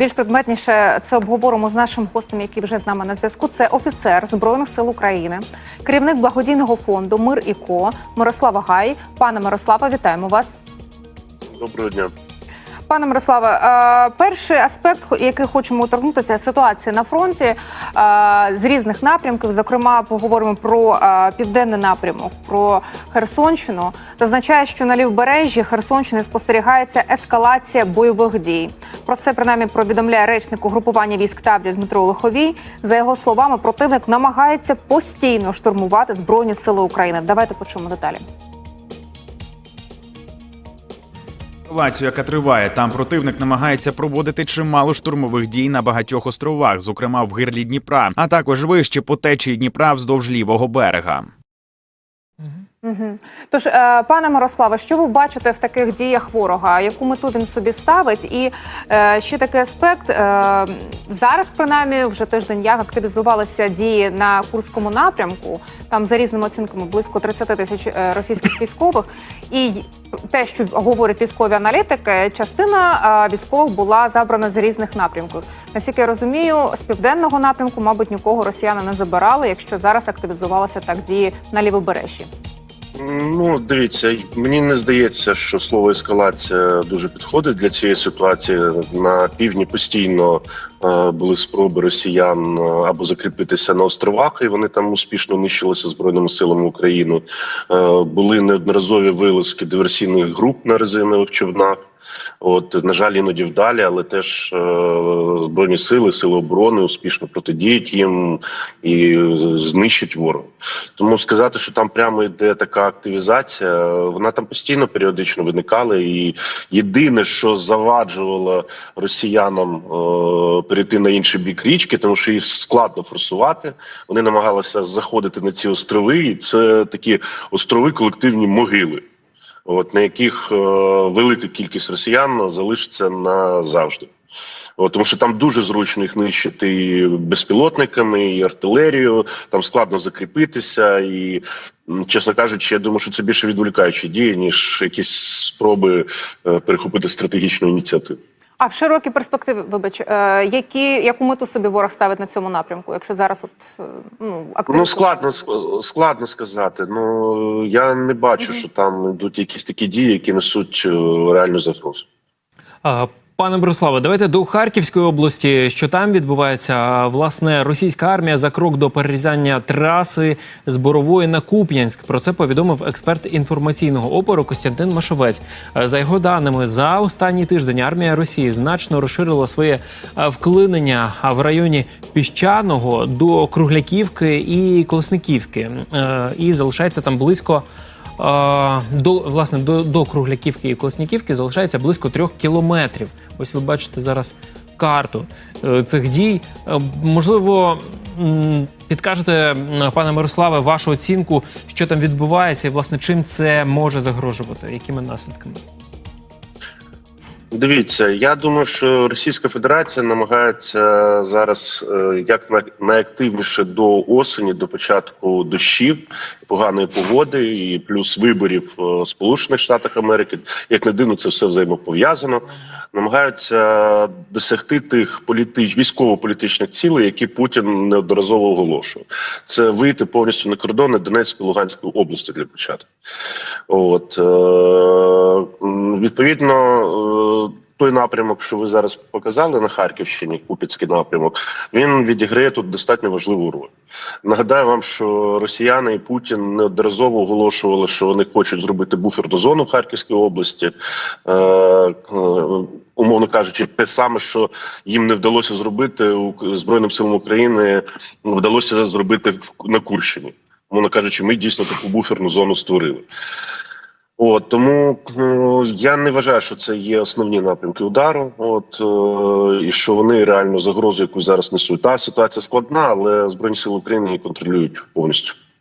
Більш предметніше це обговоримо з нашим гостем, який вже з нами на зв'язку. Це офіцер Збройних сил України, керівник благодійного фонду Мир і Ко Мирослава Гай. Пане Мирослава, вітаємо вас. Доброго дня. Пане Мирославе, е, перший аспект, який хочемо торкнути, це ситуація на фронті е, з різних напрямків. Зокрема, поговоримо про е, південний напрямок, про Херсонщину. Зазначає, що на лівбережжі Херсонщини спостерігається ескалація бойових дій. Про це принаймні повідомляє речник угрупування військ Таврія Дмитро Лиховій. За його словами, противник намагається постійно штурмувати збройні сили України. Давайте почуємо деталі. Ситуацію, яка триває, там противник намагається проводити чимало штурмових дій на багатьох островах, зокрема в гирлі Дніпра, а також вище по течії Дніпра вздовж лівого берега. Угу. Тож, е, пане Мирославе, що ви бачите в таких діях ворога? Яку мету він собі ставить? І е, ще такий аспект е, зараз, принаймні, вже тиждень як активізувалися дії на Курському напрямку. Там за різними оцінками близько 30 тисяч російських військових. І те, що говорять військові аналітики, частина військових була забрана з різних напрямків. Наскільки я розумію, з південного напрямку, мабуть, нікого росіяни не забирали, якщо зараз активізувалися так дії на лівобережжі. Ну, дивіться, мені не здається, що слово ескалація дуже підходить для цієї ситуації. На півдні постійно були спроби росіян е, або закріпитися на островах, і вони там успішно нищилися збройними силами України. Е, були неодноразові вилазки диверсійних груп на резинових човнах. От, на жаль, іноді вдалі, але теж е, збройні сили, сили оборони успішно протидіють їм і знищать ворога. Тому сказати, що там прямо йде така активізація, вона там постійно періодично виникала. І єдине, що заваджувало росіянам е, перейти на інший бік річки, тому що її складно форсувати. Вони намагалися заходити на ці острови, і це такі острови колективні могили. От на яких е, велика кількість росіян залишиться назавжди. От, тому що там дуже зручно їх нищити і безпілотниками, і артилерією. Там складно закріпитися, і чесно кажучи, я думаю, що це більше відволікаючі дії, ніж якісь спроби е, перехопити стратегічну ініціативу. А в широкі перспективи, вибач, е, які, яку мету собі ворог ставить на цьому напрямку, якщо зараз от, е, ну, активно... Ну складно ск- складно сказати. Ну я не бачу, що там йдуть якісь такі дії, які несуть е, реальну загрозу. Пане Бориславе, давайте до Харківської області. Що там відбувається? Власне, російська армія за крок до перерізання траси з Борової на Куп'янськ. Про це повідомив експерт інформаційного опору Костянтин Машовець. За його даними, за останній тиждень армія Росії значно розширила своє вклинення в районі Піщаного до Кругляківки і Колесниківки. Е, І залишається там близько. До власне до, до Кругляківки і Колесніківки залишається близько трьох кілометрів. Ось ви бачите зараз карту е, цих дій. Е, Можливо, підкажете, пане Мирославе, вашу оцінку, що там відбувається, і власне чим це може загрожувати, якими наслідками? Дивіться, я думаю, що Російська Федерація намагається зараз е, як на- найактивніше до осені, до початку дощів, поганої погоди і плюс виборів е, в Сполучених Штатах Америки. Як не дивно, це все взаємопов'язано. Намагаються досягти тих політич... військово-політичних цілей, які Путін неодноразово оголошував. Це вийти повністю на кордони Донецької Луганської області для початку. От е, відповідно, е, той напрямок, що ви зараз показали на Харківщині, Куп'янський напрямок, він відіграє тут достатньо важливу роль. Нагадаю вам, що росіяни і Путін неодноразово оголошували, що вони хочуть зробити буферну зону в Харківській області. Е, е, умовно кажучи, те саме, що їм не вдалося зробити у Збройним силам України, вдалося зробити в- на Курщині. Умовно кажучи, ми дійсно таку буферну зону створили. От тому ну, я не вважаю, що це є основні напрямки удару. От е, і що вони реально загрозу, яку зараз несуть. Та ситуація складна, але збройні сили України її контролюють повністю.